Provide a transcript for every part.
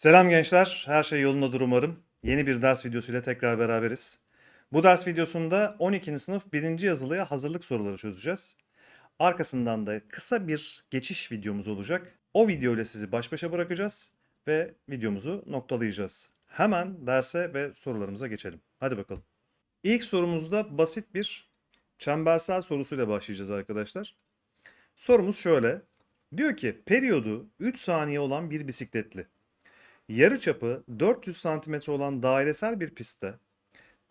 Selam gençler, her şey yolundadır umarım. Yeni bir ders videosuyla tekrar beraberiz. Bu ders videosunda 12. sınıf 1. yazılıya hazırlık soruları çözeceğiz. Arkasından da kısa bir geçiş videomuz olacak. O video ile sizi baş başa bırakacağız ve videomuzu noktalayacağız. Hemen derse ve sorularımıza geçelim. Hadi bakalım. İlk sorumuzda basit bir çembersel sorusuyla başlayacağız arkadaşlar. Sorumuz şöyle. Diyor ki periyodu 3 saniye olan bir bisikletli yarıçapı 400 santimetre olan dairesel bir pistte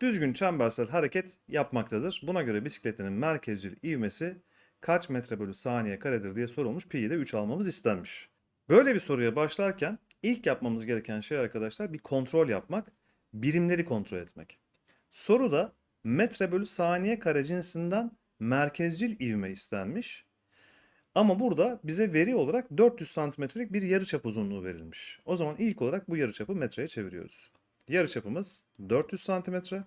düzgün çembersel hareket yapmaktadır. Buna göre bisikletinin merkezcil ivmesi kaç metre bölü saniye karedir diye sorulmuş. Pi'yi de 3 almamız istenmiş. Böyle bir soruya başlarken ilk yapmamız gereken şey arkadaşlar bir kontrol yapmak, birimleri kontrol etmek. Soruda metre bölü saniye kare cinsinden merkezcil ivme istenmiş. Ama burada bize veri olarak 400 santimetrelik bir yarıçap uzunluğu verilmiş. O zaman ilk olarak bu yarıçapı metreye çeviriyoruz. Yarıçapımız 400 santimetre.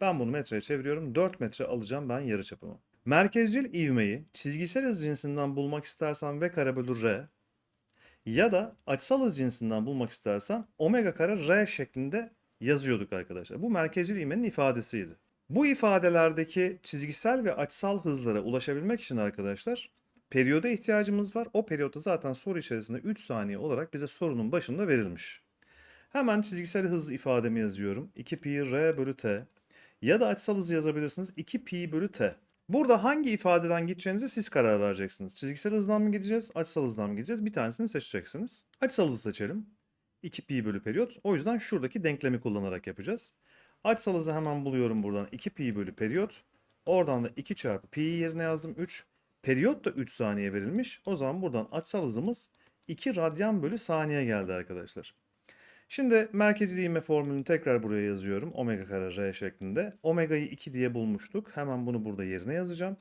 Ben bunu metreye çeviriyorum. 4 metre alacağım ben yarıçapımı. Merkezcil ivmeyi çizgisel hız cinsinden bulmak istersem v kare bölü r ya da açısal hız cinsinden bulmak istersem omega kare r şeklinde yazıyorduk arkadaşlar. Bu merkezcil ivmenin ifadesiydi. Bu ifadelerdeki çizgisel ve açısal hızlara ulaşabilmek için arkadaşlar periyoda ihtiyacımız var. O periyotta zaten soru içerisinde 3 saniye olarak bize sorunun başında verilmiş. Hemen çizgisel hız ifademi yazıyorum. 2 pi r bölü t ya da açısal hızı yazabilirsiniz. 2 pi bölü t. Burada hangi ifadeden gideceğinize siz karar vereceksiniz. Çizgisel hızdan mı gideceğiz, açısal hızdan mı gideceğiz? Bir tanesini seçeceksiniz. Açısal hızı seçelim. 2 pi bölü periyot. O yüzden şuradaki denklemi kullanarak yapacağız. Açısal hızı hemen buluyorum buradan. 2 pi bölü periyot. Oradan da 2 çarpı pi yerine yazdım 3. Periyot da 3 saniye verilmiş. O zaman buradan açısal hızımız 2 radyan bölü saniye geldi arkadaşlar. Şimdi merkezli ivme formülünü tekrar buraya yazıyorum. Omega kare r şeklinde. Omega'yı 2 diye bulmuştuk. Hemen bunu burada yerine yazacağım.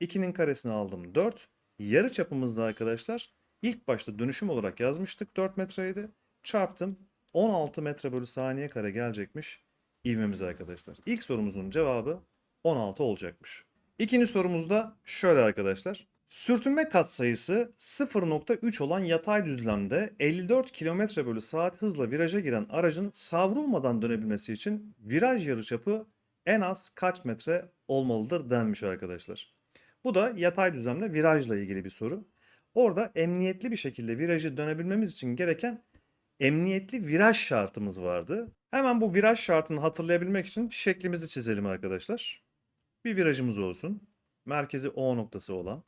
2'nin karesini aldım 4. Yarı çapımızda arkadaşlar ilk başta dönüşüm olarak yazmıştık 4 metreydi. Çarptım 16 metre bölü saniye kare gelecekmiş ivmemiz arkadaşlar. İlk sorumuzun cevabı 16 olacakmış. İkinci sorumuzda şöyle arkadaşlar. Sürtünme katsayısı 0.3 olan yatay düzlemde 54 km bölü saat hızla viraja giren aracın savrulmadan dönebilmesi için viraj yarıçapı en az kaç metre olmalıdır denmiş arkadaşlar. Bu da yatay düzlemde virajla ilgili bir soru. Orada emniyetli bir şekilde virajı dönebilmemiz için gereken emniyetli viraj şartımız vardı. Hemen bu viraj şartını hatırlayabilmek için şeklimizi çizelim arkadaşlar. Bir virajımız olsun. Merkezi O noktası olan.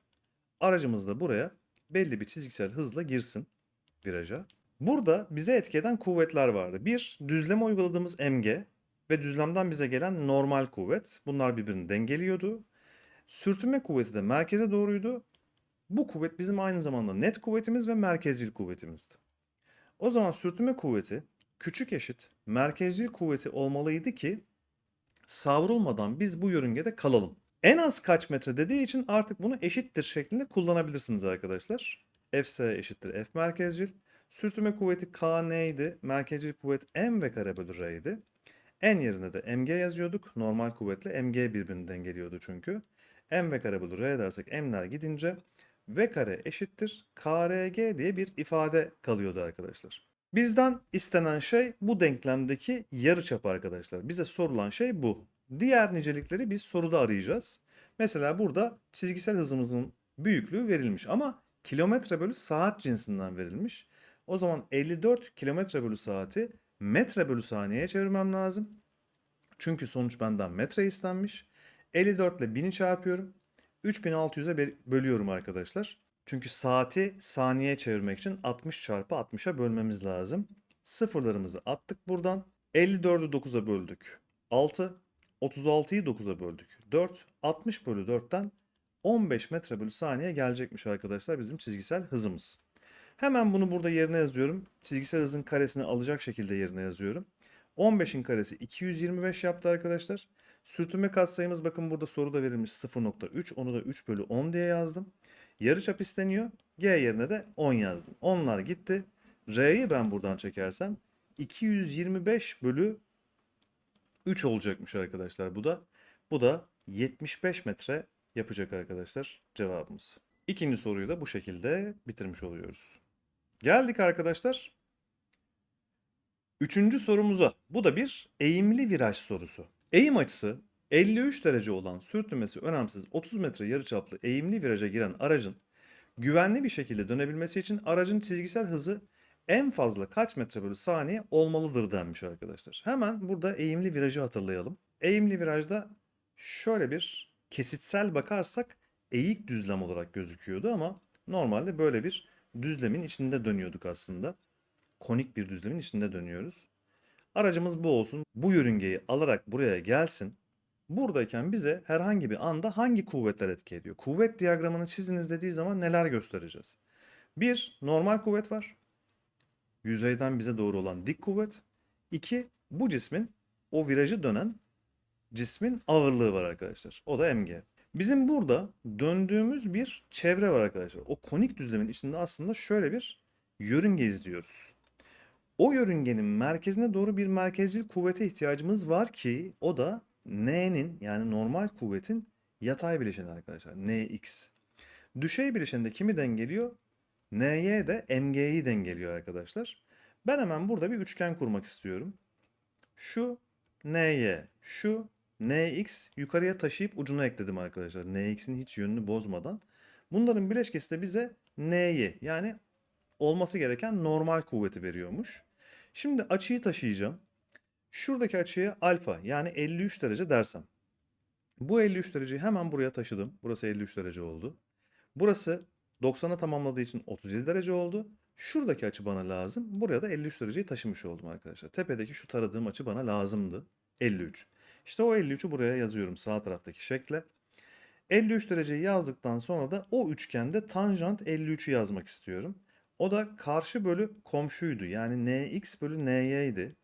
Aracımız da buraya belli bir çizgisel hızla girsin viraja. Burada bize etki eden kuvvetler vardı. Bir, düzleme uyguladığımız mg ve düzlemden bize gelen normal kuvvet. Bunlar birbirini dengeliyordu. Sürtünme kuvveti de merkeze doğruydu. Bu kuvvet bizim aynı zamanda net kuvvetimiz ve merkezcil kuvvetimizdi. O zaman sürtünme kuvveti küçük eşit merkezcil kuvveti olmalıydı ki savrulmadan biz bu yörüngede kalalım. En az kaç metre dediği için artık bunu eşittir şeklinde kullanabilirsiniz arkadaşlar. Fs eşittir F merkezcil. Sürtünme kuvveti K neydi? Merkezcil kuvvet M ve kare bölü R'ydi. N yerine de mg yazıyorduk. Normal kuvvetle mg birbirini dengeliyordu çünkü. M ve kare bölü R dersek m'ler gidince V kare eşittir KRG diye bir ifade kalıyordu arkadaşlar. Bizden istenen şey bu denklemdeki yarıçap arkadaşlar. Bize sorulan şey bu. Diğer nicelikleri biz soruda arayacağız. Mesela burada çizgisel hızımızın büyüklüğü verilmiş ama kilometre bölü saat cinsinden verilmiş. O zaman 54 kilometre bölü saati metre bölü saniyeye çevirmem lazım. Çünkü sonuç benden metre istenmiş. 54 ile 1000'i çarpıyorum. 3600'e bölüyorum arkadaşlar. Çünkü saati saniye çevirmek için 60 çarpı 60'a bölmemiz lazım. Sıfırlarımızı attık buradan. 54'ü 9'a böldük. 6. 36'yı 9'a böldük. 4. 60 bölü 4'ten 15 metre bölü saniye gelecekmiş arkadaşlar bizim çizgisel hızımız. Hemen bunu burada yerine yazıyorum. Çizgisel hızın karesini alacak şekilde yerine yazıyorum. 15'in karesi 225 yaptı arkadaşlar. Sürtünme katsayımız bakın burada soruda verilmiş 0.3. Onu da 3 bölü 10 diye yazdım. Yarıçap isteniyor. G yerine de 10 yazdım. Onlar gitti. R'yi ben buradan çekersem 225 bölü 3 olacakmış arkadaşlar bu da. Bu da 75 metre yapacak arkadaşlar cevabımız. İkinci soruyu da bu şekilde bitirmiş oluyoruz. Geldik arkadaşlar Üçüncü sorumuza. Bu da bir eğimli viraj sorusu. Eğim açısı 53 derece olan sürtünmesi önemsiz 30 metre yarıçaplı eğimli viraja giren aracın güvenli bir şekilde dönebilmesi için aracın çizgisel hızı en fazla kaç metre bölü saniye olmalıdır denmiş arkadaşlar. Hemen burada eğimli virajı hatırlayalım. Eğimli virajda şöyle bir kesitsel bakarsak eğik düzlem olarak gözüküyordu ama normalde böyle bir düzlemin içinde dönüyorduk aslında. Konik bir düzlemin içinde dönüyoruz. Aracımız bu olsun. Bu yörüngeyi alarak buraya gelsin. Buradayken bize herhangi bir anda hangi kuvvetler etki ediyor? Kuvvet diyagramını çiziniz dediği zaman neler göstereceğiz? Bir, normal kuvvet var. Yüzeyden bize doğru olan dik kuvvet. İki, bu cismin o virajı dönen cismin ağırlığı var arkadaşlar. O da mg. Bizim burada döndüğümüz bir çevre var arkadaşlar. O konik düzlemin içinde aslında şöyle bir yörünge izliyoruz. O yörüngenin merkezine doğru bir merkezcil kuvvete ihtiyacımız var ki o da N'nin yani normal kuvvetin yatay bileşeni arkadaşlar. Nx. Düşey bileşeninde kimi dengeliyor? Ny de mg'yi dengeliyor arkadaşlar. Ben hemen burada bir üçgen kurmak istiyorum. Şu ny, şu nx yukarıya taşıyıp ucuna ekledim arkadaşlar. nx'in hiç yönünü bozmadan. Bunların bileşkesi de bize n'yi yani olması gereken normal kuvveti veriyormuş. Şimdi açıyı taşıyacağım. Şuradaki açıya alfa yani 53 derece dersem. Bu 53 dereceyi hemen buraya taşıdım. Burası 53 derece oldu. Burası 90'a tamamladığı için 37 derece oldu. Şuradaki açı bana lazım. Buraya da 53 dereceyi taşımış oldum arkadaşlar. Tepedeki şu taradığım açı bana lazımdı. 53. İşte o 53'ü buraya yazıyorum sağ taraftaki şekle. 53 dereceyi yazdıktan sonra da o üçgende tanjant 53'ü yazmak istiyorum. O da karşı bölü komşuydu. Yani nx bölü ny idi.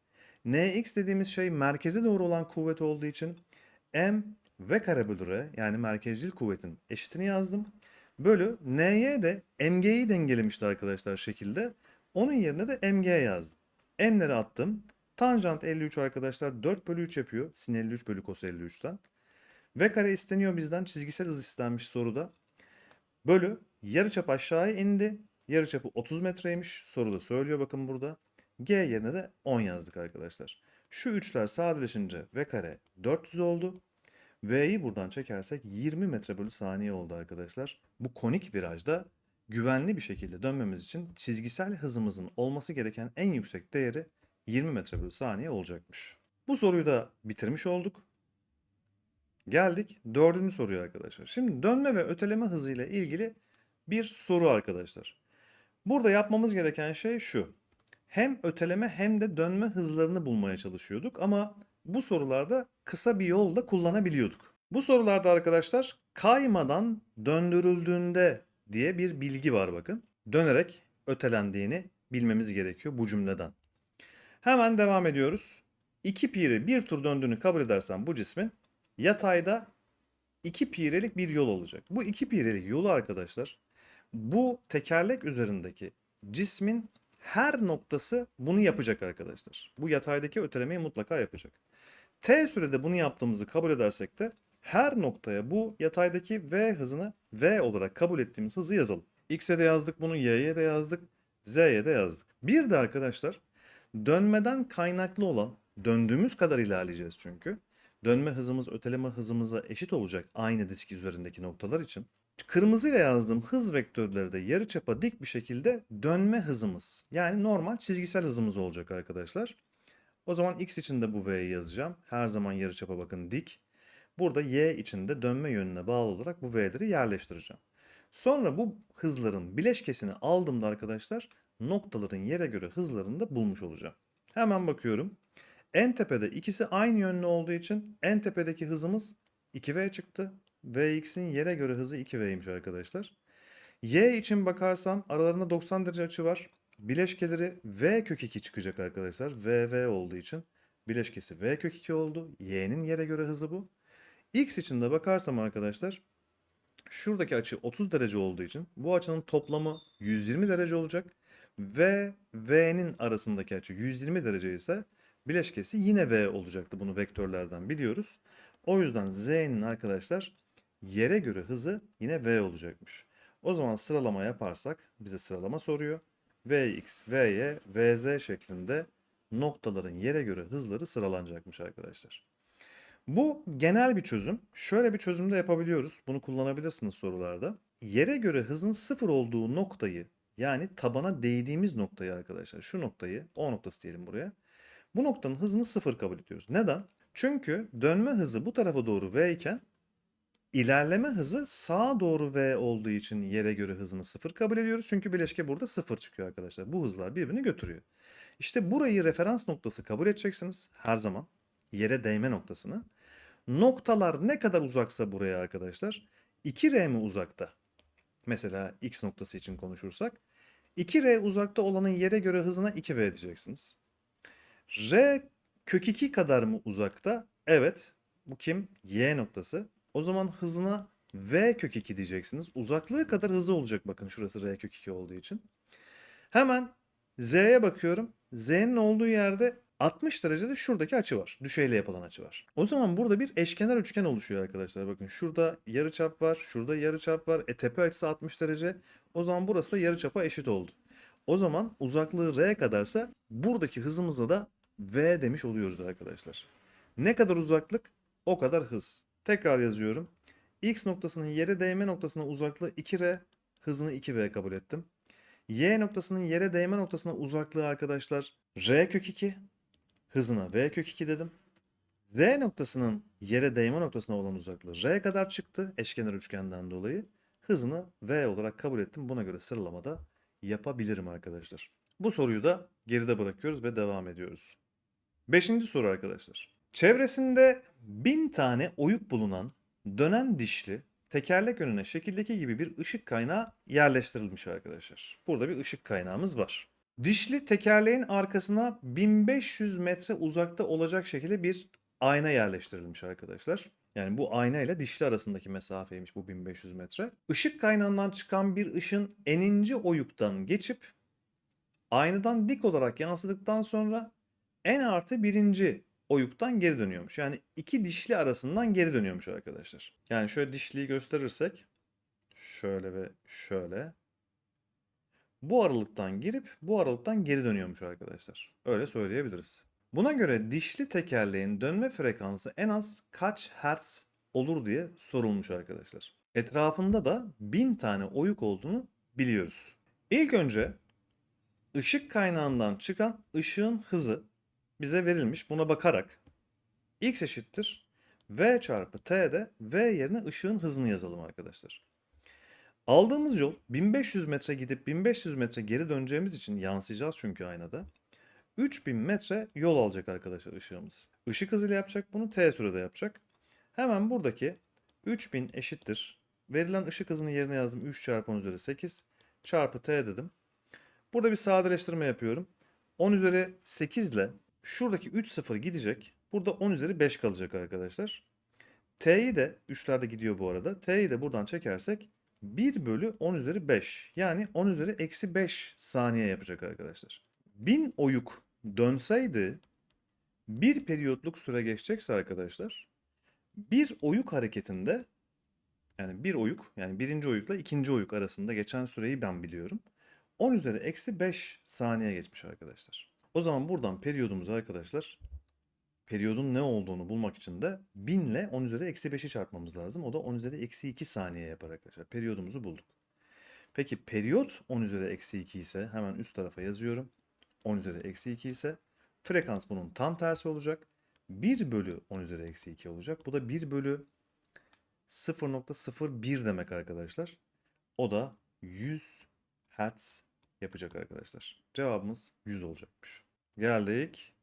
Nx dediğimiz şey merkeze doğru olan kuvvet olduğu için m v kare bölü yani merkezcil kuvvetin eşitini yazdım. Bölü ny de mg'yi dengelemişti arkadaşlar şekilde. Onun yerine de mg yazdım. m'leri attım. Tanjant 53 arkadaşlar 4 bölü 3 yapıyor. Sin 53 bölü kos 53'ten. V kare isteniyor bizden. Çizgisel hız istenmiş soruda. Bölü yarıçap aşağıya indi. Yarıçapı 30 metreymiş. Soruda söylüyor bakın burada. G yerine de 10 yazdık arkadaşlar. Şu üçler sadeleşince V kare 400 oldu. V'yi buradan çekersek 20 metre bölü saniye oldu arkadaşlar. Bu konik virajda güvenli bir şekilde dönmemiz için çizgisel hızımızın olması gereken en yüksek değeri 20 metre bölü saniye olacakmış. Bu soruyu da bitirmiş olduk. Geldik dördüncü soruya arkadaşlar. Şimdi dönme ve öteleme hızıyla ilgili bir soru arkadaşlar. Burada yapmamız gereken şey şu. Hem öteleme hem de dönme hızlarını bulmaya çalışıyorduk ama bu sorularda kısa bir yolda kullanabiliyorduk. Bu sorularda arkadaşlar kaymadan döndürüldüğünde diye bir bilgi var bakın. Dönerek ötelendiğini bilmemiz gerekiyor bu cümleden. Hemen devam ediyoruz. 2 pi'ri bir tur döndüğünü kabul edersen bu cismin yatayda 2 pi'relik bir yol olacak. Bu 2 pi'relik yolu arkadaşlar bu tekerlek üzerindeki cismin her noktası bunu yapacak arkadaşlar. Bu yataydaki ötelemeyi mutlaka yapacak. T sürede bunu yaptığımızı kabul edersek de her noktaya bu yataydaki v hızını v olarak kabul ettiğimiz hızı yazalım. X'e de yazdık bunu, Y'ye de yazdık, Z'ye de yazdık. Bir de arkadaşlar dönmeden kaynaklı olan, döndüğümüz kadar ilerleyeceğiz çünkü. Dönme hızımız öteleme hızımıza eşit olacak aynı disk üzerindeki noktalar için. Kırmızıyla yazdığım hız vektörleri de yarıçapa dik bir şekilde dönme hızımız. Yani normal çizgisel hızımız olacak arkadaşlar. O zaman x için de bu v'yi yazacağım. Her zaman yarıçapa bakın dik. Burada y için de dönme yönüne bağlı olarak bu v'leri yerleştireceğim. Sonra bu hızların bileşkesini aldığımda arkadaşlar noktaların yere göre hızlarını da bulmuş olacağım. Hemen bakıyorum. En tepede ikisi aynı yönlü olduğu için en tepedeki hızımız 2v çıktı. Vx'in yere göre hızı 2V'ymiş arkadaşlar. Y için bakarsam aralarında 90 derece açı var. Bileşkeleri V kök 2 çıkacak arkadaşlar. VV olduğu için bileşkesi V kök 2 oldu. Y'nin yere göre hızı bu. X için de bakarsam arkadaşlar şuradaki açı 30 derece olduğu için bu açının toplamı 120 derece olacak. Ve V'nin arasındaki açı 120 derece ise bileşkesi yine V olacaktı. Bunu vektörlerden biliyoruz. O yüzden Z'nin arkadaşlar yere göre hızı yine v olacakmış. O zaman sıralama yaparsak bize sıralama soruyor. Vx, Vy, Vz şeklinde noktaların yere göre hızları sıralanacakmış arkadaşlar. Bu genel bir çözüm. Şöyle bir çözüm de yapabiliyoruz. Bunu kullanabilirsiniz sorularda. Yere göre hızın sıfır olduğu noktayı yani tabana değdiğimiz noktayı arkadaşlar şu noktayı O noktası diyelim buraya. Bu noktanın hızını sıfır kabul ediyoruz. Neden? Çünkü dönme hızı bu tarafa doğru v iken ilerleme hızı sağa doğru v olduğu için yere göre hızını sıfır kabul ediyoruz. Çünkü bileşke burada sıfır çıkıyor arkadaşlar. Bu hızlar birbirini götürüyor. İşte burayı referans noktası kabul edeceksiniz her zaman. Yere değme noktasını. Noktalar ne kadar uzaksa buraya arkadaşlar 2R mi uzakta? Mesela X noktası için konuşursak 2R uzakta olanın yere göre hızına 2V diyeceksiniz. R kök 2 kadar mı uzakta? Evet. Bu kim? Y noktası. O zaman hızına V kök 2 diyeceksiniz. Uzaklığı kadar hızı olacak bakın şurası R kök 2 olduğu için. Hemen Z'ye bakıyorum. Z'nin olduğu yerde 60 derecede şuradaki açı var. Düşeyle yapılan açı var. O zaman burada bir eşkenar üçgen oluşuyor arkadaşlar. Bakın şurada yarıçap var, şurada yarıçap var. E tepe açısı 60 derece. O zaman burası da yarıçapa eşit oldu. O zaman uzaklığı R kadarsa buradaki hızımıza da V demiş oluyoruz arkadaşlar. Ne kadar uzaklık o kadar hız. Tekrar yazıyorum. X noktasının yere değme noktasına uzaklığı 2R, hızını 2V kabul ettim. Y noktasının yere değme noktasına uzaklığı arkadaşlar R kök 2, hızına V kök 2 dedim. Z noktasının yere değme noktasına olan uzaklığı R kadar çıktı eşkenar üçgenden dolayı. Hızını V olarak kabul ettim. Buna göre sıralamada yapabilirim arkadaşlar. Bu soruyu da geride bırakıyoruz ve devam ediyoruz. Beşinci soru arkadaşlar. Çevresinde bin tane oyuk bulunan dönen dişli tekerlek önüne şekildeki gibi bir ışık kaynağı yerleştirilmiş arkadaşlar. Burada bir ışık kaynağımız var. Dişli tekerleğin arkasına 1500 metre uzakta olacak şekilde bir ayna yerleştirilmiş arkadaşlar. Yani bu ayna ile dişli arasındaki mesafeymiş bu 1500 metre. Işık kaynağından çıkan bir ışın eninci oyuktan geçip aynadan dik olarak yansıdıktan sonra en artı birinci oyuktan geri dönüyormuş. Yani iki dişli arasından geri dönüyormuş arkadaşlar. Yani şöyle dişliyi gösterirsek şöyle ve şöyle bu aralıktan girip bu aralıktan geri dönüyormuş arkadaşlar. Öyle söyleyebiliriz. Buna göre dişli tekerleğin dönme frekansı en az kaç hertz olur diye sorulmuş arkadaşlar. Etrafında da bin tane oyuk olduğunu biliyoruz. İlk önce ışık kaynağından çıkan ışığın hızı bize verilmiş. Buna bakarak x eşittir v çarpı t'de v yerine ışığın hızını yazalım arkadaşlar. Aldığımız yol 1500 metre gidip 1500 metre geri döneceğimiz için yansıyacağız çünkü aynada. 3000 metre yol alacak arkadaşlar ışığımız. Işık hızıyla yapacak bunu t sürede yapacak. Hemen buradaki 3000 eşittir. Verilen ışık hızını yerine yazdım. 3 çarpı 10 üzeri 8 çarpı t dedim. Burada bir sadeleştirme yapıyorum. 10 üzeri 8 ile şuradaki 3 sıfır gidecek. Burada 10 üzeri 5 kalacak arkadaşlar. T'yi de 3'lerde gidiyor bu arada. T'yi de buradan çekersek 1 bölü 10 üzeri 5. Yani 10 üzeri eksi 5 saniye yapacak arkadaşlar. 1000 oyuk dönseydi bir periyotluk süre geçecekse arkadaşlar bir oyuk hareketinde yani bir oyuk yani birinci oyukla ikinci oyuk arasında geçen süreyi ben biliyorum. 10 üzeri eksi 5 saniye geçmiş arkadaşlar. O zaman buradan periyodumuzu arkadaşlar periyodun ne olduğunu bulmak için de 1000 ile 10 üzeri eksi 5'i çarpmamız lazım. O da 10 üzeri eksi 2 saniye yapar arkadaşlar. Periyodumuzu bulduk. Peki periyot 10 üzeri eksi 2 ise hemen üst tarafa yazıyorum. 10 üzeri eksi 2 ise frekans bunun tam tersi olacak. 1 bölü 10 üzeri eksi 2 olacak. Bu da 1 bölü 0.01 demek arkadaşlar. O da 100 Hz yapacak arkadaşlar. Cevabımız 100 olacakmış. Geldik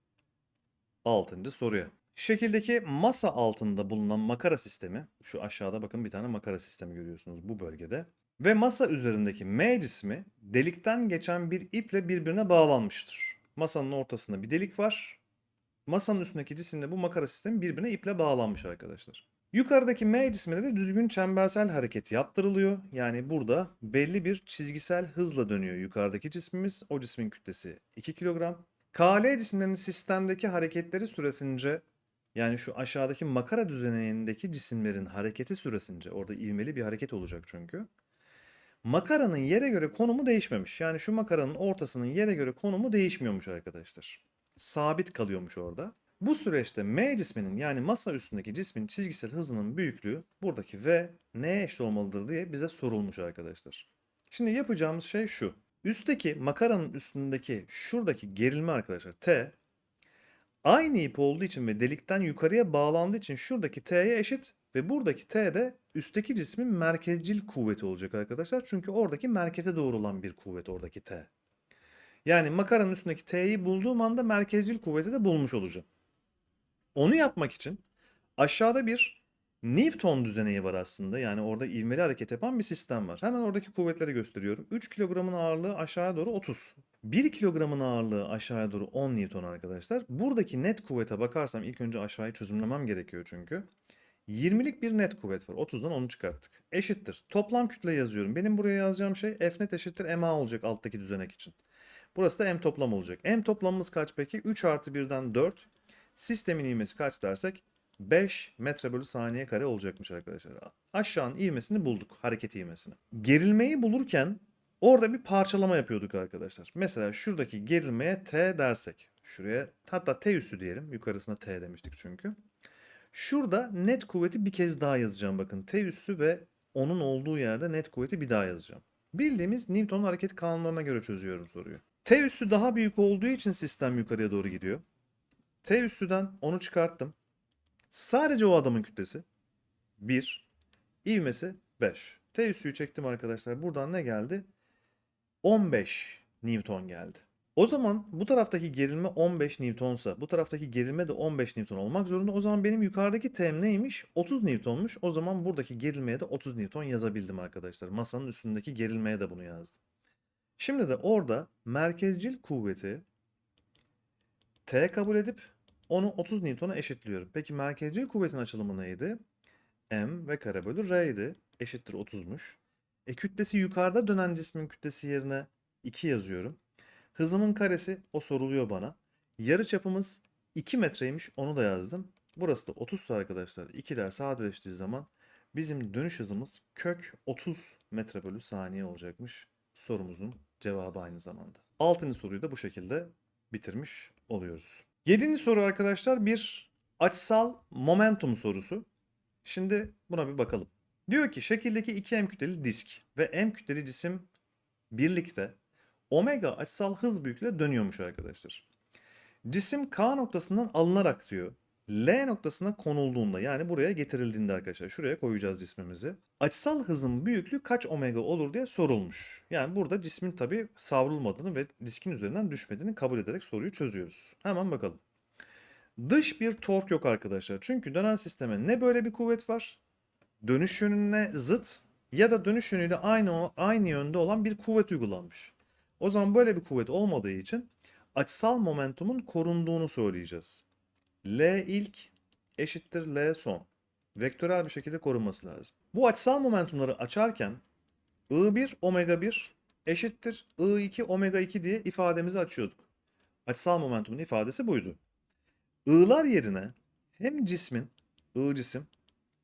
6. soruya. Şekildeki masa altında bulunan makara sistemi, şu aşağıda bakın bir tane makara sistemi görüyorsunuz bu bölgede. Ve masa üzerindeki M cismi delikten geçen bir iple birbirine bağlanmıştır. Masanın ortasında bir delik var. Masanın üstündeki cisimle bu makara sistemi birbirine iple bağlanmış arkadaşlar. Yukarıdaki M cismine de düzgün çembersel hareket yaptırılıyor. Yani burada belli bir çizgisel hızla dönüyor yukarıdaki cismimiz. O cismin kütlesi 2 kilogram. KL cisimlerinin sistemdeki hareketleri süresince yani şu aşağıdaki makara düzenindeki cisimlerin hareketi süresince orada ivmeli bir hareket olacak çünkü. Makaranın yere göre konumu değişmemiş. Yani şu makaranın ortasının yere göre konumu değişmiyormuş arkadaşlar. sabit kalıyormuş orada. Bu süreçte M cisminin yani masa üstündeki cismin çizgisel hızının büyüklüğü buradaki V neye eşit olmalıdır diye bize sorulmuş arkadaşlar. Şimdi yapacağımız şey şu. Üstteki makaranın üstündeki şuradaki gerilme arkadaşlar T aynı ip olduğu için ve delikten yukarıya bağlandığı için şuradaki T'ye eşit ve buradaki T de üstteki cismin merkezcil kuvveti olacak arkadaşlar. Çünkü oradaki merkeze doğru olan bir kuvvet oradaki T. Yani makaranın üstündeki T'yi bulduğum anda merkezcil kuvveti de bulmuş olacağım. Onu yapmak için aşağıda bir Newton düzeneği var aslında. Yani orada ivmeli hareket yapan bir sistem var. Hemen oradaki kuvvetleri gösteriyorum. 3 kilogramın ağırlığı aşağıya doğru 30. 1 kilogramın ağırlığı aşağıya doğru 10 Newton arkadaşlar. Buradaki net kuvvete bakarsam ilk önce aşağıyı çözümlemem gerekiyor çünkü. 20'lik bir net kuvvet var. 30'dan 10'u çıkarttık. Eşittir. Toplam kütle yazıyorum. Benim buraya yazacağım şey F net eşittir MA olacak alttaki düzenek için. Burası da M toplam olacak. M toplamımız kaç peki? 3 artı 1'den 4. Sistemin ivmesi kaç dersek? 5 metre bölü saniye kare olacakmış arkadaşlar. Aşağının ivmesini bulduk. Hareket ivmesini. Gerilmeyi bulurken orada bir parçalama yapıyorduk arkadaşlar. Mesela şuradaki gerilmeye T dersek. Şuraya hatta T üssü diyelim. Yukarısına T demiştik çünkü. Şurada net kuvveti bir kez daha yazacağım bakın. T üssü ve onun olduğu yerde net kuvveti bir daha yazacağım. Bildiğimiz Newton'un hareket kanunlarına göre çözüyorum soruyu. T üssü daha büyük olduğu için sistem yukarıya doğru gidiyor. T üssüden onu çıkarttım. Sadece o adamın kütlesi 1, ivmesi 5. T üssüyü çektim arkadaşlar. Buradan ne geldi? 15 Newton geldi. O zaman bu taraftaki gerilme 15 Newton'sa bu taraftaki gerilme de 15 Newton olmak zorunda. O zaman benim yukarıdaki T'm neymiş? 30 Newton'muş. O zaman buradaki gerilmeye de 30 Newton yazabildim arkadaşlar. Masanın üstündeki gerilmeye de bunu yazdım. Şimdi de orada merkezcil kuvveti T kabul edip onu 30 Newton'a eşitliyorum. Peki merkezcil kuvvetin açılımı neydi? M ve kare bölü R idi. Eşittir 30'muş. E kütlesi yukarıda dönen cismin kütlesi yerine 2 yazıyorum. Hızımın karesi o soruluyor bana. Yarı çapımız 2 metreymiş onu da yazdım. Burası da 30 arkadaşlar. İkiler sadeleştiği zaman bizim dönüş hızımız kök 30 metre bölü saniye olacakmış. Sorumuzun cevabı aynı zamanda. Altıncı soruyu da bu şekilde bitirmiş oluyoruz. Yedinci soru arkadaşlar bir açısal momentum sorusu. Şimdi buna bir bakalım. Diyor ki şekildeki 2 m kütleli disk ve m kütleli cisim birlikte omega açısal hız büyüklüğüyle dönüyormuş arkadaşlar. Cisim K noktasından alınarak diyor. L noktasına konulduğunda yani buraya getirildiğinde arkadaşlar şuraya koyacağız cismimizi. Açısal hızın büyüklüğü kaç omega olur diye sorulmuş. Yani burada cismin tabi savrulmadığını ve diskin üzerinden düşmediğini kabul ederek soruyu çözüyoruz. Hemen bakalım. Dış bir tork yok arkadaşlar. Çünkü dönen sisteme ne böyle bir kuvvet var? Dönüş yönüne zıt ya da dönüş yönüyle aynı aynı yönde olan bir kuvvet uygulanmış. O zaman böyle bir kuvvet olmadığı için açısal momentumun korunduğunu söyleyeceğiz. L ilk eşittir L son. Vektörel bir şekilde korunması lazım. Bu açısal momentumları açarken I1 omega 1 eşittir I2 omega 2 diye ifademizi açıyorduk. Açısal momentumun ifadesi buydu. I'lar yerine hem cismin, I cisim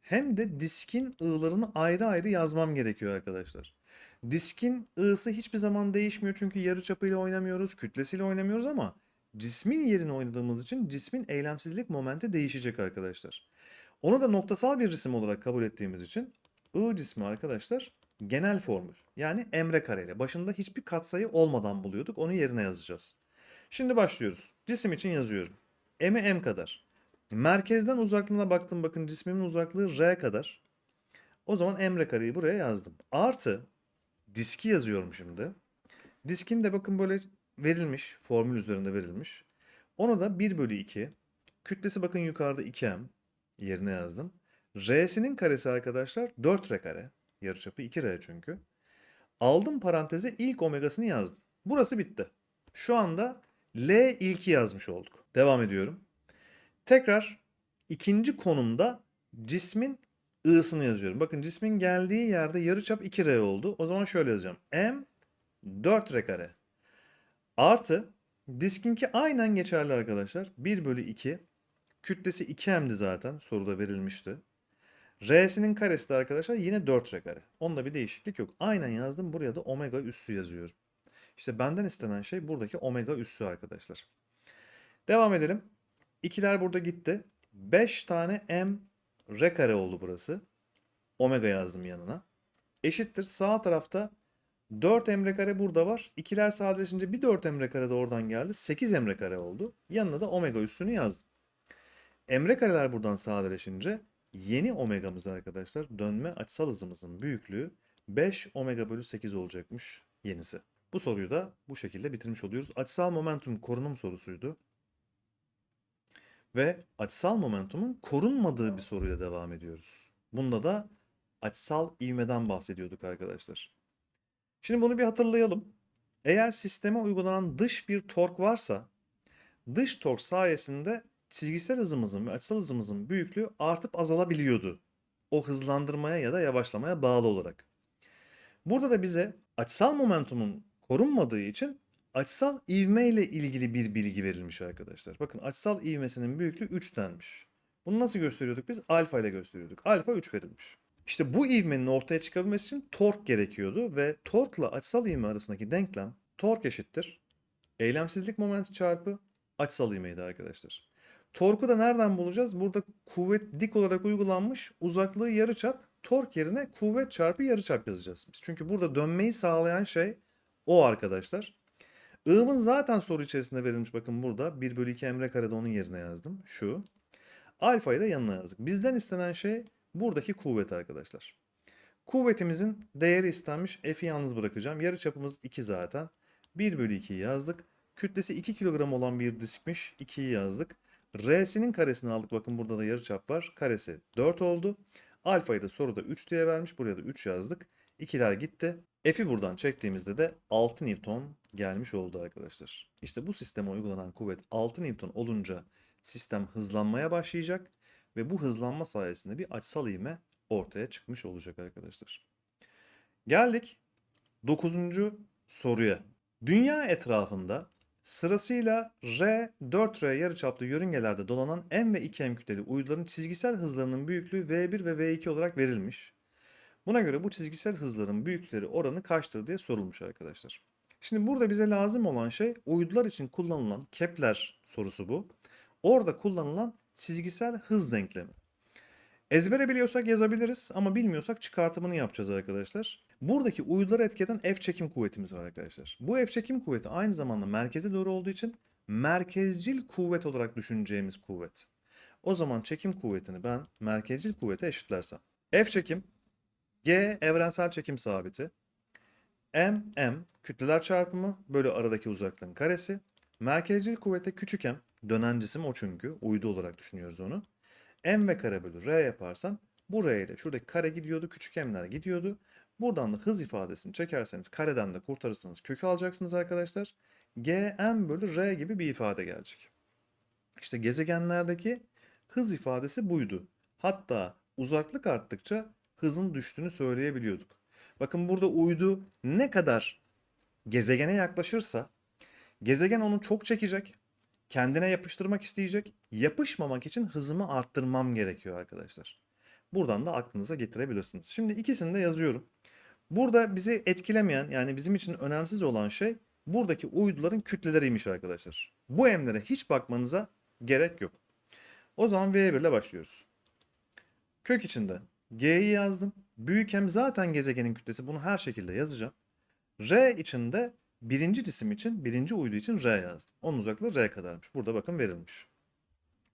hem de diskin I'larını ayrı ayrı yazmam gerekiyor arkadaşlar. Diskin ı'sı hiçbir zaman değişmiyor çünkü yarıçapıyla oynamıyoruz, kütlesiyle oynamıyoruz ama cismin yerine oynadığımız için cismin eylemsizlik momenti değişecek arkadaşlar. Onu da noktasal bir cisim olarak kabul ettiğimiz için I cismi arkadaşlar genel formül. Yani emre kareyle. Başında hiçbir katsayı olmadan buluyorduk. Onu yerine yazacağız. Şimdi başlıyoruz. Cisim için yazıyorum. M'i M kadar. Merkezden uzaklığına baktım bakın cismimin uzaklığı R kadar. O zaman emre kareyi buraya yazdım. Artı diski yazıyorum şimdi. Diskin de bakın böyle verilmiş. Formül üzerinde verilmiş. Onu da 1 bölü 2. Kütlesi bakın yukarıda 2m. Yerine yazdım. R'sinin karesi arkadaşlar 4R kare. Yarıçapı 2R çünkü. Aldım paranteze ilk omegasını yazdım. Burası bitti. Şu anda L ilki yazmış olduk. Devam ediyorum. Tekrar ikinci konumda cismin I'sını yazıyorum. Bakın cismin geldiği yerde yarıçap 2R oldu. O zaman şöyle yazacağım. M 4R kare. Artı diskinki aynen geçerli arkadaşlar. 1 bölü 2. Kütlesi 2M'di zaten. Soruda verilmişti. R'sinin karesi de arkadaşlar yine 4R kare. Onda bir değişiklik yok. Aynen yazdım. Buraya da omega üssü yazıyorum. İşte benden istenen şey buradaki omega üssü arkadaşlar. Devam edelim. İkiler burada gitti. 5 tane m r kare oldu burası. Omega yazdım yanına. Eşittir sağ tarafta 4 emre kare burada var. İkiler sadeleşince bir 4 emre kare de oradan geldi. 8 emre kare oldu. Yanına da omega üstünü yazdım. Emre kareler buradan sadeleşince yeni omegamız arkadaşlar dönme açısal hızımızın büyüklüğü 5 omega bölü 8 olacakmış yenisi. Bu soruyu da bu şekilde bitirmiş oluyoruz. Açısal momentum korunum sorusuydu. Ve açısal momentumun korunmadığı bir soruyla devam ediyoruz. Bunda da açısal ivmeden bahsediyorduk arkadaşlar. Şimdi bunu bir hatırlayalım. Eğer sisteme uygulanan dış bir tork varsa dış tork sayesinde çizgisel hızımızın ve açısal hızımızın büyüklüğü artıp azalabiliyordu. O hızlandırmaya ya da yavaşlamaya bağlı olarak. Burada da bize açısal momentumun korunmadığı için açısal ivme ile ilgili bir bilgi verilmiş arkadaşlar. Bakın açısal ivmesinin büyüklüğü 3 denmiş. Bunu nasıl gösteriyorduk biz? Alfa ile gösteriyorduk. Alfa 3 verilmiş. İşte bu ivmenin ortaya çıkabilmesi için tork gerekiyordu ve torkla açısal ivme arasındaki denklem tork eşittir. Eylemsizlik momenti çarpı açısal ivmeydi arkadaşlar. Torku da nereden bulacağız? Burada kuvvet dik olarak uygulanmış uzaklığı yarıçap tork yerine kuvvet çarpı yarıçap yazacağız. Biz. Çünkü burada dönmeyi sağlayan şey o arkadaşlar. I'mın zaten soru içerisinde verilmiş bakın burada 1 bölü 2 emre karede onun yerine yazdım. Şu. Alfayı da yanına yazdık. Bizden istenen şey buradaki kuvvet arkadaşlar. Kuvvetimizin değeri istenmiş. F'i yalnız bırakacağım. Yarı çapımız 2 zaten. 1 bölü 2'yi yazdık. Kütlesi 2 kilogram olan bir diskmiş. 2'yi yazdık. R'sinin karesini aldık. Bakın burada da yarı çap var. Karesi 4 oldu. Alfayı da soruda 3 diye vermiş. Buraya da 3 yazdık. İkiler gitti. F'i buradan çektiğimizde de 6 Newton gelmiş oldu arkadaşlar. İşte bu sisteme uygulanan kuvvet 6 Newton olunca sistem hızlanmaya başlayacak ve bu hızlanma sayesinde bir açısal ivme ortaya çıkmış olacak arkadaşlar. Geldik 9. soruya. Dünya etrafında sırasıyla R, 4R yarıçaplı yörüngelerde dolanan M ve 2M kütleli uyduların çizgisel hızlarının büyüklüğü V1 ve V2 olarak verilmiş. Buna göre bu çizgisel hızların büyüklükleri oranı kaçtır diye sorulmuş arkadaşlar. Şimdi burada bize lazım olan şey uydular için kullanılan Kepler sorusu bu. Orada kullanılan çizgisel hız denklemi. Ezbere biliyorsak yazabiliriz ama bilmiyorsak çıkartımını yapacağız arkadaşlar. Buradaki uyduları etkeden F çekim kuvvetimiz var arkadaşlar. Bu F çekim kuvveti aynı zamanda merkeze doğru olduğu için merkezcil kuvvet olarak düşüneceğimiz kuvvet. O zaman çekim kuvvetini ben merkezcil kuvvete eşitlersem. F çekim G evrensel çekim sabiti. M, M kütleler çarpımı bölü aradaki uzaklığın karesi. Merkezcil kuvvete küçük m, dönen cisim o çünkü, uydu olarak düşünüyoruz onu. M ve kare bölü R yaparsam bu R ile şuradaki kare gidiyordu, küçük m'ler gidiyordu. Buradan da hız ifadesini çekerseniz kareden de kurtarırsanız kökü alacaksınız arkadaşlar. G M bölü R gibi bir ifade gelecek. İşte gezegenlerdeki hız ifadesi buydu. Hatta uzaklık arttıkça hızın düştüğünü söyleyebiliyorduk. Bakın burada uydu ne kadar gezegene yaklaşırsa gezegen onu çok çekecek, kendine yapıştırmak isteyecek. Yapışmamak için hızımı arttırmam gerekiyor arkadaşlar. Buradan da aklınıza getirebilirsiniz. Şimdi ikisini de yazıyorum. Burada bizi etkilemeyen yani bizim için önemsiz olan şey buradaki uyduların kütleleriymiş arkadaşlar. Bu emlere hiç bakmanıza gerek yok. O zaman V1 ile başlıyoruz. Kök içinde G'yi yazdım. Büyük M zaten gezegenin kütlesi. Bunu her şekilde yazacağım. R içinde birinci cisim için, birinci uydu için R yazdım. Onun uzaklığı R kadarmış. Burada bakın verilmiş.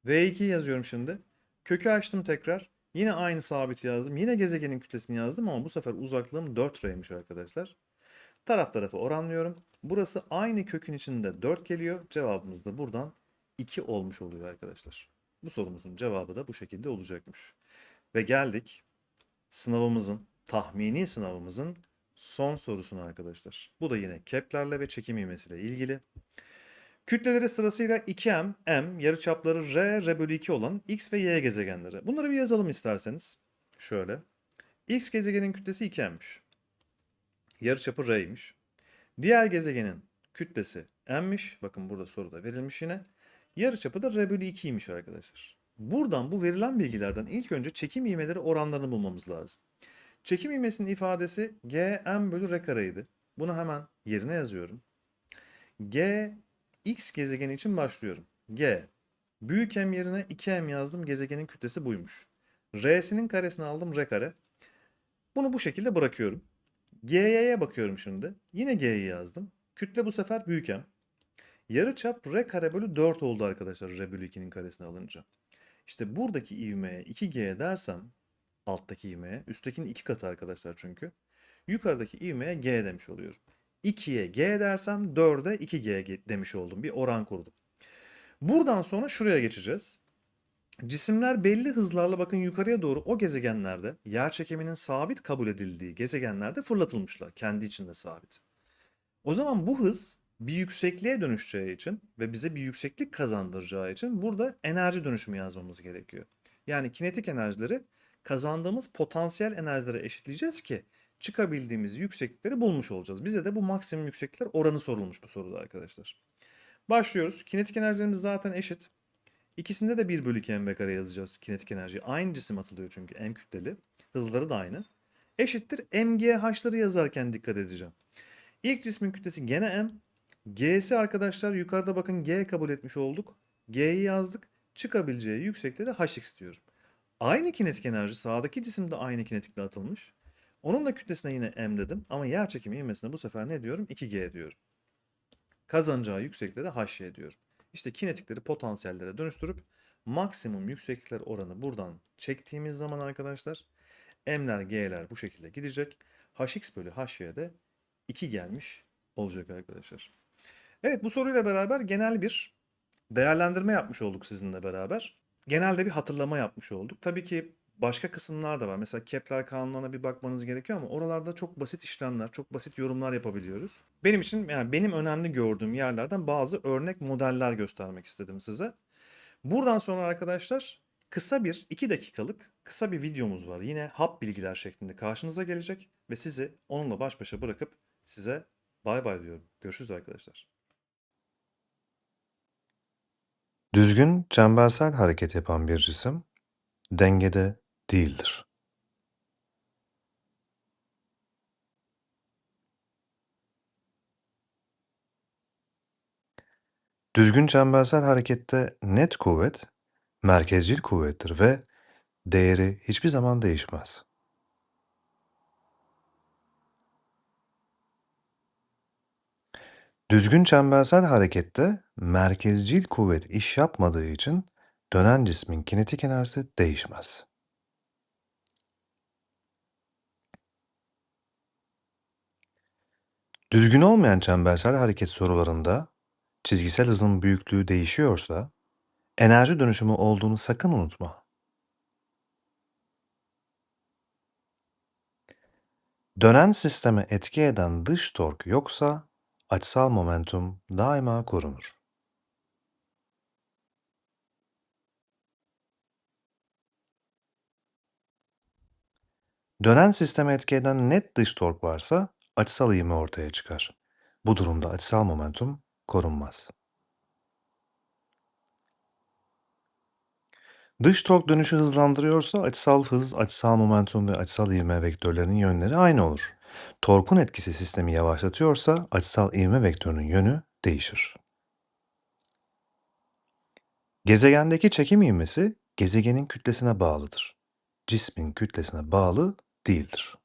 V2 yazıyorum şimdi. Kökü açtım tekrar. Yine aynı sabiti yazdım. Yine gezegenin kütlesini yazdım ama bu sefer uzaklığım 4R'ymiş arkadaşlar. Taraf tarafa oranlıyorum. Burası aynı kökün içinde 4 geliyor. Cevabımız da buradan 2 olmuş oluyor arkadaşlar. Bu sorumuzun cevabı da bu şekilde olacakmış. Ve geldik sınavımızın, tahmini sınavımızın son sorusuna arkadaşlar. Bu da yine Kepler'le ve çekim ivmesiyle ilgili. Kütleleri sırasıyla 2m, m, yarıçapları r, r bölü 2 olan x ve y gezegenleri. Bunları bir yazalım isterseniz. Şöyle. x gezegenin kütlesi 2m'miş. Yarıçapı r'ymiş. Diğer gezegenin kütlesi m'miş. Bakın burada soruda verilmiş yine. Yarıçapı da r bölü 2'ymiş arkadaşlar. Buradan bu verilen bilgilerden ilk önce çekim ivmeleri oranlarını bulmamız lazım. Çekim ivmesinin ifadesi g m bölü r kareydi. Bunu hemen yerine yazıyorum. G x gezegeni için başlıyorum. G. Büyük M yerine 2M yazdım. Gezegenin kütlesi buymuş. R'sinin karesini aldım R kare. Bunu bu şekilde bırakıyorum. G'ye bakıyorum şimdi. Yine G'yi yazdım. Kütle bu sefer büyük M. Yarıçap R kare bölü 4 oldu arkadaşlar R bölü 2'nin karesini alınca. İşte buradaki ivmeye 2G dersem alttaki ivmeye üsttekinin 2 katı arkadaşlar çünkü. Yukarıdaki ivmeye G demiş oluyorum. 2'ye G dersem 4'e 2G demiş oldum. Bir oran kurdum. Buradan sonra şuraya geçeceğiz. Cisimler belli hızlarla bakın yukarıya doğru o gezegenlerde yer çekiminin sabit kabul edildiği gezegenlerde fırlatılmışlar. Kendi içinde sabit. O zaman bu hız bir yüksekliğe dönüşeceği için ve bize bir yükseklik kazandıracağı için burada enerji dönüşümü yazmamız gerekiyor. Yani kinetik enerjileri kazandığımız potansiyel enerjilere eşitleyeceğiz ki çıkabildiğimiz yükseklikleri bulmuş olacağız. Bize de bu maksimum yükseklikler oranı sorulmuş bu soruda arkadaşlar. Başlıyoruz. Kinetik enerjilerimiz zaten eşit. İkisinde de 1 bölü 2 mv kare yazacağız kinetik enerji. Aynı cisim atılıyor çünkü m kütleli. Hızları da aynı. Eşittir mgh'ları yazarken dikkat edeceğim. İlk cismin kütlesi gene m. G'si arkadaşlar yukarıda bakın G kabul etmiş olduk. G'yi yazdık. Çıkabileceği yüksekliği de hx diyorum. Aynı kinetik enerji sağdaki cisimde aynı kinetikle atılmış. Onun da kütlesine yine m dedim ama yer çekimi ivmesine bu sefer ne diyorum? 2g diyorum. Kazanacağı yüksekliğe de hy diyorum. İşte kinetikleri potansiyellere dönüştürüp maksimum yükseklikler oranı buradan çektiğimiz zaman arkadaşlar m'ler g'ler bu şekilde gidecek. hx bölü hy'ye de 2 gelmiş olacak arkadaşlar. Evet bu soruyla beraber genel bir değerlendirme yapmış olduk sizinle beraber. Genelde bir hatırlama yapmış olduk. Tabii ki başka kısımlar da var. Mesela Kepler kanunlarına bir bakmanız gerekiyor ama oralarda çok basit işlemler, çok basit yorumlar yapabiliyoruz. Benim için yani benim önemli gördüğüm yerlerden bazı örnek modeller göstermek istedim size. Buradan sonra arkadaşlar kısa bir 2 dakikalık kısa bir videomuz var. Yine hap bilgiler şeklinde karşınıza gelecek ve sizi onunla baş başa bırakıp size bay bay diyorum. Görüşürüz arkadaşlar. Düzgün çembersel hareket yapan bir cisim dengede değildir. Düzgün çembersel harekette net kuvvet merkezcil kuvvettir ve değeri hiçbir zaman değişmez. Düzgün çembersel harekette merkezcil kuvvet iş yapmadığı için dönen cismin kinetik enerjisi değişmez. Düzgün olmayan çembersel hareket sorularında çizgisel hızın büyüklüğü değişiyorsa enerji dönüşümü olduğunu sakın unutma. Dönen sisteme etki eden dış tork yoksa açısal momentum daima korunur. Dönen sisteme etki eden net dış tork varsa açısal ivme ortaya çıkar. Bu durumda açısal momentum korunmaz. Dış tork dönüşü hızlandırıyorsa açısal hız, açısal momentum ve açısal ivme vektörlerinin yönleri aynı olur. Torkun etkisi sistemi yavaşlatıyorsa açısal ivme vektörünün yönü değişir. Gezegendeki çekim ivmesi gezegenin kütlesine bağlıdır. Cismin kütlesine bağlı değildir.